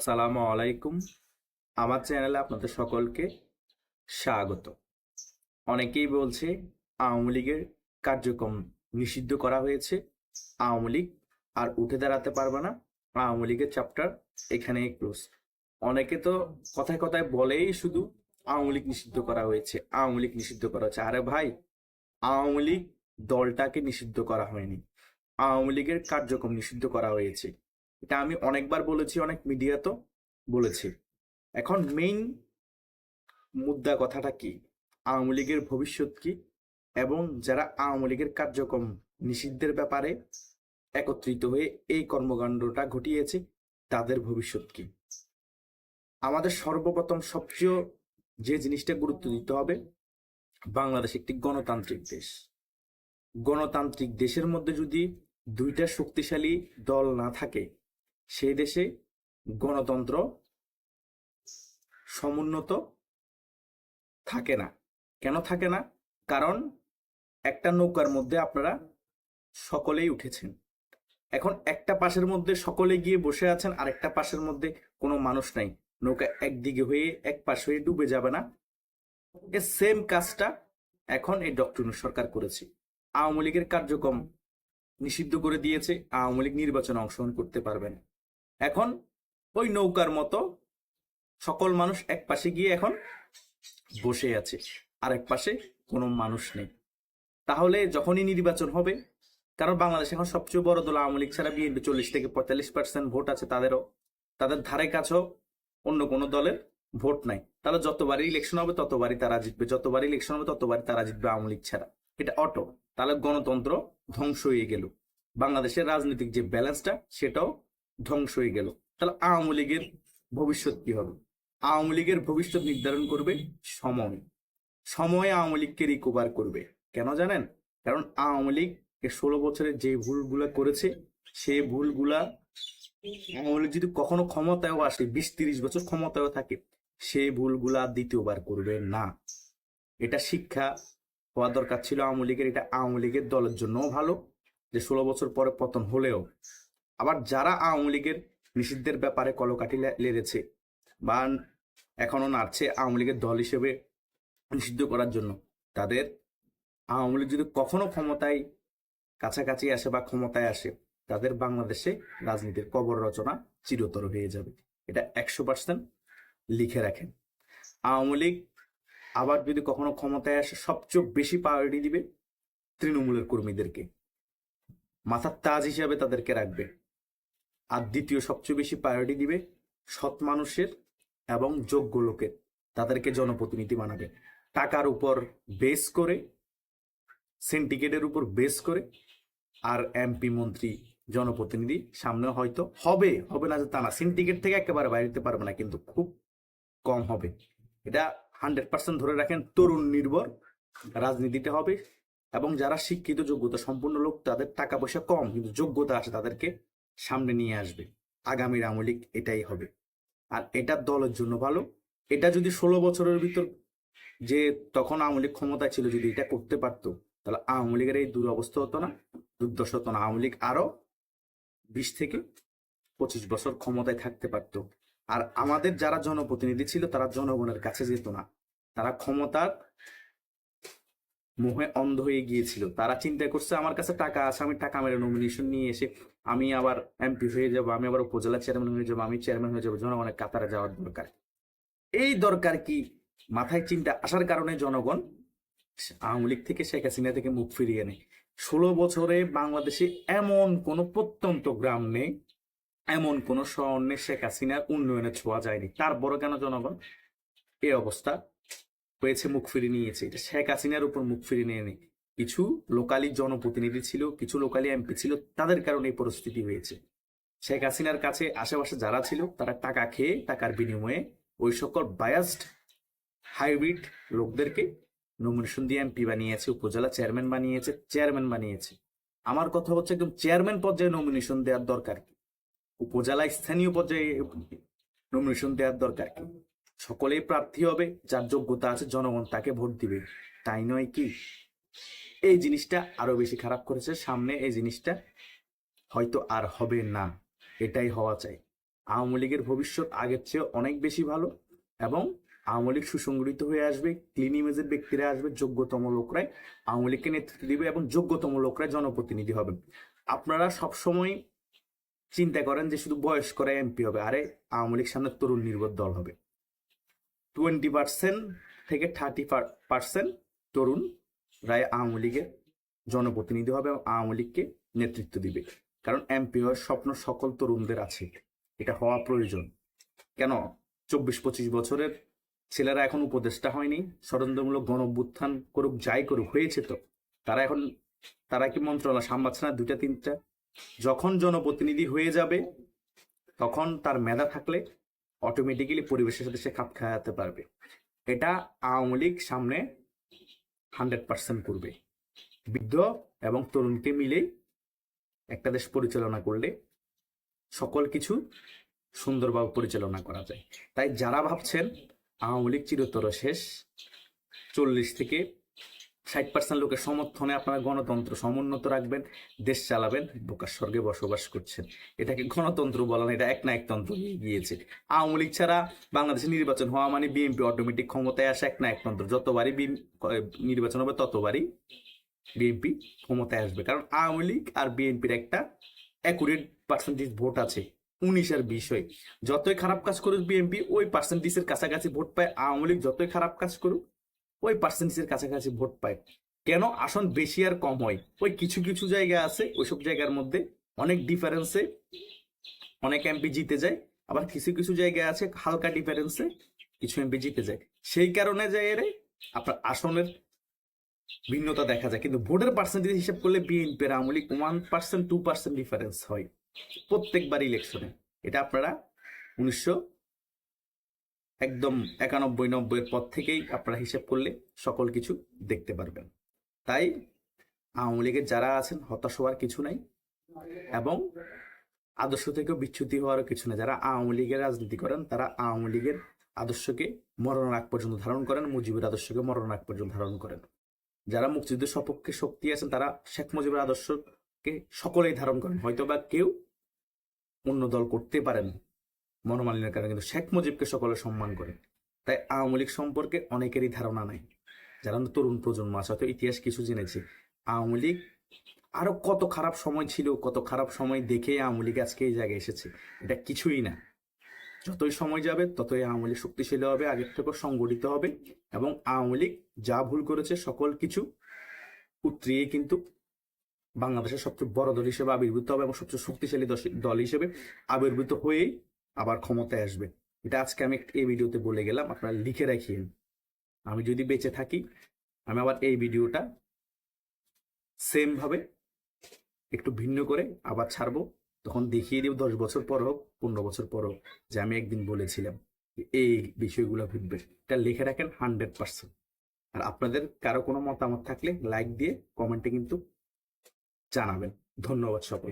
আসসালামু আলাইকুম। আমার চ্যানেলে আপনাদের সকলকে স্বাগত। অনেকেই বলছে আওয়ামী লীগের কার্যক্রম নিষিদ্ধ করা হয়েছে। আওয়ামী লীগ আর উঠে দাঁড়াতে পারবে না। আওয়ামী লীগের চ্যাপ্টার এখানেই ক্লোজ অনেকে তো কথায় কথায় বলেই শুধু আওয়ামী লীগ নিষিদ্ধ করা হয়েছে, আওয়ামী লীগ নিষিদ্ধ করা হয়েছে আরে ভাই, আওয়ামী লীগ দলটাকে নিষিদ্ধ করা হয়নি। আওয়ামী লীগের কার্যক্রম নিষিদ্ধ করা হয়েছে। এটা আমি অনেকবার বলেছি, অনেক মিডিয়াতেও বলেছি। এখন মেইন মুদ্রা কথাটা কি? আওয়ামী লীগের ভবিষ্যৎ কি? এবং যারা আওয়ামী লীগের কার্যক্রম নিষিদ্ধের ব্যাপারে একত্রিত হয়ে এই কর্মকাণ্ডটা ঘটিয়েছে, তাদের ভবিষ্যৎ কি? আমাদের সর্বপ্রথম সবচেয়ে যে জিনিসটা গুরুত্ব দিতে হবে, বাংলাদেশ একটি গণতান্ত্রিক দেশ। গণতান্ত্রিক দেশের মধ্যে যদি দুইটা শক্তিশালী দল না থাকে সেই দেশে গণতন্ত্র সমুন্নত থাকে না। কেন থাকে না? কারণ একটা নৌকার মধ্যে আপনারা সকলেই উঠেছেন। এখন একটা পাশের মধ্যে সকলে গিয়ে বসে আছেন আর একটা পাশের মধ্যে কোনো মানুষ নাই। নৌকা একদিকে হয়ে এক পাশ হয়ে ডুবে যাবে না। এ সেম কাজটা এখন এই ডক্টর সরকার করেছে। আওয়ামী লীগের কার্যক্রম নিষিদ্ধ করে দিয়েছে। আওয়ামী লীগ নির্বাচনে অংশগ্রহণ করতে পারবে না। এখন ওই নৌকার মতো সকল মানুষ এক পাশে গিয়ে এখন বসে আছে আর এক পাশে কোনো মানুষ নেই। তাহলে যখনই নির্বাচন হবে, কারণ বাংলাদেশ এখন সবচেয়ে বড় দল, আওয়ামী লীগ ছাড়া বিএনপি চল্লিশ থেকে পঁয়তাল্লিশ পার্সেন্ট ভোট আছে তাদেরও। তাদের ধারে কাছেও অন্য কোনো দলের ভোট নাই। তাহলে যতবারই ইলেকশন হবে, ততবারই তারা জিতবে। যতবারই ইলেকশন হবে, ততবারই তারা জিতবে আওয়ামী লীগ ছাড়া। এটা অটো। তাহলে গণতন্ত্র ধ্বংস হয়ে গেল। বাংলাদেশের রাজনৈতিক যে ব্যালেন্সটা সেটাও ধ্বংস হয়ে গেল। তাহলে আওয়ামী লীগের ভবিষ্যৎ কি হবে? আওয়ামী লীগের ভবিষ্যৎ নির্ধারণ করবে সময়। সময় আওয়ামী লীগকে রিকভার করবে। কেন জানেন? কারণ আওয়ামী লীগ ষোলো বছরের যে ভুলগুলা করেছে, সে ভুলগুলা আওয়ামী লীগ যদি কখনো ক্ষমতায়ও আসে, বিশ তিরিশ বছর ক্ষমতায়ও থাকে সেই ভুলগুলা দ্বিতীয়বার করবে না। এটা শিক্ষা হওয়া দরকার ছিল আওয়ামী লীগের। এটা আওয়ামী লীগের দলের জন্যও ভালো যে ষোলো বছর পরে পতন হলেও আবার যারা আওয়ামী লীগের নিষিদ্ধের ব্যাপারে কলকাঠি লেড়েছে বা এখনও নাড়ছে আওয়ামী লীগের দল হিসেবে নিষিদ্ধ করার জন্য, তাদের আওয়ামী লীগ যদি কখনো ক্ষমতায় কাছাকাছি আসে বা ক্ষমতায় আসে, তাদের বাংলাদেশে রাজনীতির কবর রচনা চিরতর হয়ে যাবে। এটা একশো পার্সেন্ট লিখে রাখেন। আওয়ামী লীগ আবার যদি কখনো ক্ষমতায় আসে, সবচেয়ে বেশি প্রায়োরিটি দিবে তৃণমূলের কর্মীদেরকে। মাথার তাজ হিসাবে তাদেরকে রাখবে। আর দ্বিতীয় সবচেয়ে বেশি প্রায়োরিটি দিবে সৎ মানুষের এবং যোগ্য লোকের, তাদেরকে জনপ্রতিনিধি বানাবে। টাকার উপর বেস করে সিন্ডিকেটের উপর বেস করে, আর এমপি মন্ত্রী, জনপ্রতিনিধি সামনে হয়তো হবে হবে না যে তা না। সিন্ডিকেট থেকে একেবারে বাইরে দিতে পারবে না, কিন্তু খুব কম হবে। এটা হান্ড্রেড পার্সেন্ট ধরে রাখেন, তরুণ নির্ভর, রাজনীতিতে হবে এবং যারা শিক্ষিত, যোগ্যতা সম্পূর্ণ লোক, তাদের টাকা পয়সা কম, কিন্তু যোগ্যতা আছে তাদেরকে সামনে নিয়ে আসবে। আগামীর আমলিক এটাই হবে। আর এটা দলের জন্য ভালো। এটা যদি ষোলো বছরের ভিতর যে তখন আওয়ামী লীগ ক্ষমতায় ছিল, যদি এটা করতে পারতো, তাহলে আওয়ামী লীগের এই দুরবস্থা হতো না, দুর্দশা হতো না। আওয়ামী লীগ আরও বিশ থেকে পঁচিশ বছর ক্ষমতায় থাকতে পারতো। আর আমাদের যারা জনপ্রতিনিধি ছিল, তারা জনগণের কাছে যেত না। তারা ক্ষমতার মোহে অন্ধ হয়ে গিয়েছিল। তারা চিন্তা করছে, আমার কাছে টাকা আছে, আমি টাকা মেরে নমিনেশন নিয়ে এসে আমি আবার এমপি হয়ে যাব, আমি আবার উপজেলা চেয়ারম্যান হয়ে যাব, আমি চেয়ারম্যান হয়ে যাব, জনগণের কাতারে যাওয়ার দরকার। এই দরকার কি? মাথায় চিন্তা আসার কারণে জনগণ আওয়ামী লীগ থেকে শেখ হাসিনা থেকে মুখ ফিরিয়ে নেয়। ষোলো বছরে বাংলাদেশে এমন কোনো প্রত্যন্ত গ্রাম নেই, এমন কোন নেই শেখ হাসিনার উন্নয়নে ছোঁয়া যায়নি। তারপরও কেন জনগণ? এই অবস্থা হয়েছে মুখ ফিরিয়ে নিয়েছে। এটা শেখ হাসিনার উপর মুখ ফিরিয়ে নিয়ে নেই কিছু লোকালি জনপ্রতিনিধি ছিল, কিছু লোকালি এমপি ছিল, তাদের কারণে এই পরিস্থিতি হয়েছে। শেখ হাসিনার কাছে আশেপাশে যারা ছিল, তারা টাকা খেয়ে, টাকার বিনিময়ে ওই সকল বায়াসড হাইব্রিড লোকদেরকে নমিনেশন দিয়ে এমপি বানিয়েছে, উপজেলা চেয়ারম্যান বানিয়েছে চেয়ারম্যান বানিয়েছে। আমার কথা হচ্ছে একদম চেয়ারম্যান পর্যায়ে নমিনেশন দেওয়ার দরকার কি? উপজেলা স্থানীয় পর্যায়ে নমিনেশন দেওয়ার দরকার কি? সকলেই প্রার্থী হবে, যার যোগ্যতা আছে, জনগণ তাকে ভোট দিবে। তাই নয় কি? এই জিনিসটা আরও বেশি খারাপ করেছে, সামনে এই জিনিসটা হয়তো আর হবে না। এটাই হওয়া চাই। আওয়ামী লীগের ভবিষ্যৎ আগের চেয়ে অনেক বেশি ভালো এবং আওয়ামী লীগ সুসংগঠিত হয়ে আসবে ক্লিন ইমেজের ব্যক্তিরা আসবে, যোগ্যতম লোকরাই আওয়ামী লীগকে নেতৃত্ব দিবে এবং যোগ্যতম লোকরাই জনপ্রতিনিধি হবে। আপনারা সবসময় চিন্তা করেন যে শুধু বয়স্করা এমপি হবে, আরে আওয়ামী লীগ সামনে তরুণ নির্ভর দল হবে। টোয়েন্টি পার্সেন্ট থেকে থার্টি পার্সেন্ট তরুণ রায় আওয়ামী লীগের জনপ্রতিনিধি হবে এবং আওয়ামী লীগকে নেতৃত্ব দিবে। কারণ এমপি হওয়ার স্বপ্ন সকল তরুণদের আছে। এটা হওয়া প্রয়োজন। কেন? চব্বিশ পঁচিশ বছরের ছেলেরা এখন উপদেষ্টা হয়নি। ষড়যন্ত্রমূলক গণ অভ্যুত্থান করুক, যাই করুক, হয়েছে তো। তারা এখন, তারা কি মন্ত্রণালয় সামলাচ্ছে না দুইটা, তিনটা? যখন জনপ্রতিনিধি হয়ে যাবে, তখন তার মেধা থাকলে অটোমেটিক্যালি পরিবেশের সাথে সে খাপ খাওয়াতে পারবে। এটা আওয়ামী লীগ সামনে হান্ড্রেড পার্সেন্ট করবে। বৃদ্ধ এবং তরুণকে মিলেই একটা দেশ পরিচালনা করলে সকল কিছু সুন্দরভাবে পরিচালনা করা যায়। তাই যারা ভাবছেন আওয়ামী লীগ চিরতর শেষ, চল্লিশ থেকে ষাট পার্সেন্ট লোকের সমর্থনে আপনারা গণতন্ত্র সমুন্নত রাখবেন, দেশ চালাবেন, বোকার স্বর্গে বসবাস করছেন। এটাকে গণতন্ত্র বলা না, এটা এক না একতন্ত্র গিয়েছে। আওয়ামী লীগ ছাড়া বাংলাদেশে নির্বাচন হওয়া মানে বিএনপি অটোমেটিক ক্ষমতায় আসে এক না একতন্ত্র যতবারই নির্বাচন হবে ততবারই বিএনপি ক্ষমতায় আসবে। কারণ আওয়ামী লীগ আর বিএনপির একটা অ্যাকুরেট পার্সেন্টেজ ভোট আছে, উনিশ আর বিশ যতই খারাপ কাজ করুক বিএনপি, ওই পার্সেন্টেজের কাছাকাছি ভোট পায় আওয়ামী লীগ, যতই খারাপ কাজ করুক ওই পার্সেন্টেজের কাছাকাছি ভোট পায়। কেন? আসন বেশি আর কম হয়। ওই কিছু কিছু জায়গা আছে, ওইসব জায়গার মধ্যে অনেক ডিফারেন্সে অনেক এমপি জিতে যায়। আবার কিছু কিছু জায়গা আছে, হালকা ডিফারেন্সে কিছু এমপি জিতে যায়। সেই কারণে যায় এর আপনার আসনের ভিন্নতা দেখা যায়। কিন্তু ভোটের পার্সেন্টেজ হিসাব করলে বিএনপি আর Awami League one percent two percent difference হয় প্রত্যেকবার ইলেকশনে এটা আপনারা উনিশশো একদম একানব্বই নব্বইয়ের পর থেকেই আপনারা হিসেব করলে সকল কিছু দেখতে পারবেন। তাই আওয়ামী লীগের যারা আছেন, হতাশ হওয়ার কিছু নাই এবং আদর্শ থেকেও বিচ্যুতি হওয়ারও কিছু নেই। যারা আওয়ামী লীগের রাজনীতি করেন, তারা আওয়ামী লীগের আদর্শকে মরণ আগ পর্যন্ত ধারণ করেন, মুজিবের আদর্শকে মরণ আগ পর্যন্ত ধারণ করেন। যারা মুক্তিযুদ্ধের সপক্ষে শক্তি আছেন, তারা শেখ মুজিবের আদর্শকে সকলেই ধারণ করেন। হয়তো বা কেউ অন্য দল করতে পারেন মনোমালিন্যের কারণে কিন্তু শেখ মুজিবকে সকলে সম্মান করেন তাই আওয়ামী লীগ সম্পর্কে অনেকেরই ধারণা নাই। যারা তরুণ প্রজন্ম আছে, হয়তো ইতিহাস কিছু জেনেছে। আওয়ামী লীগ আরও কত খারাপ সময় ছিল, কত খারাপ সময় দেখে আওয়ামী লীগ আজকে এই জায়গায় এসেছে। এটা কিছুই না। যতই সময় যাবে, ততই আওয়ামী লীগ শক্তিশালী হবে, আগের থেকে সংগঠিত হবে এবং আওয়ামী লীগ যা ভুল করেছে, সকল কিছু উতরিয়ে কিন্তু বাংলাদেশের সবচেয়ে বড় দল হিসেবে আবির্ভূত হবে এবং সবচেয়ে শক্তিশালী দল হিসেবে আবির্ভূত হয়েই আবার ক্ষমতায় আসবে। এটা আজকে আমি এই ভিডিওতে বলে গেলাম, আপনারা লিখে রাখিয়েন। আমি যদি বেঁচে থাকি, আমি আবার এই ভিডিওটা সেম ভাবে একটু ভিন্ন করে আবার ছাড়বো। তখন দেখিয়ে দিব দশ বছর পর হোক, পনেরো বছর পর হোক, যে আমি একদিন বলেছিলাম এই বিষয়গুলো ঘটবে। এটা লিখে রাখেন হান্ড্রেড পার্সেন্ট। আর আপনাদের কারও কোনো মতামত থাকলে লাইক দিয়ে কমেন্টে কিন্তু জানাবেন। ধন্যবাদ সকল